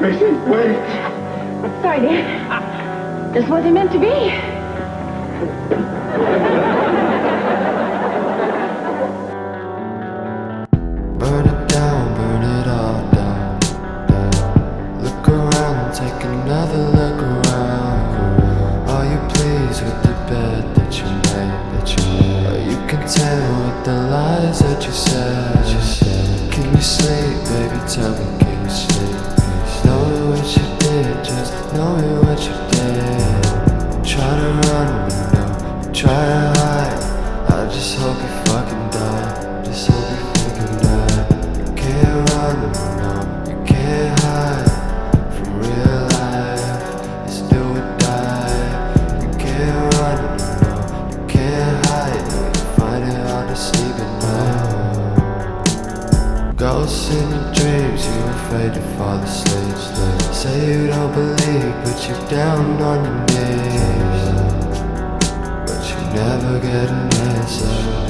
Missy, wait. I'm Sorry, dear. This wasn't meant to be. Burn it down, burn it all down, down. Look around, take another look around. Are you pleased with the bed that you made? That you made? Are you content with the lies that you said? You said. Can you sleep, baby? Tell me, can you sleep? Know me what you did. Try to run, but no, try to hide. I just hope you fucking die. Just hope you fucking die. You can't run, no, you can't hide from real life. It's do or die. You can't run, no, you can't hide. You find it hard to sleep at night. Ghosts in your dreams, you're afraid to fall asleep. Say believe, but you're down on your knees. But you never get an answer.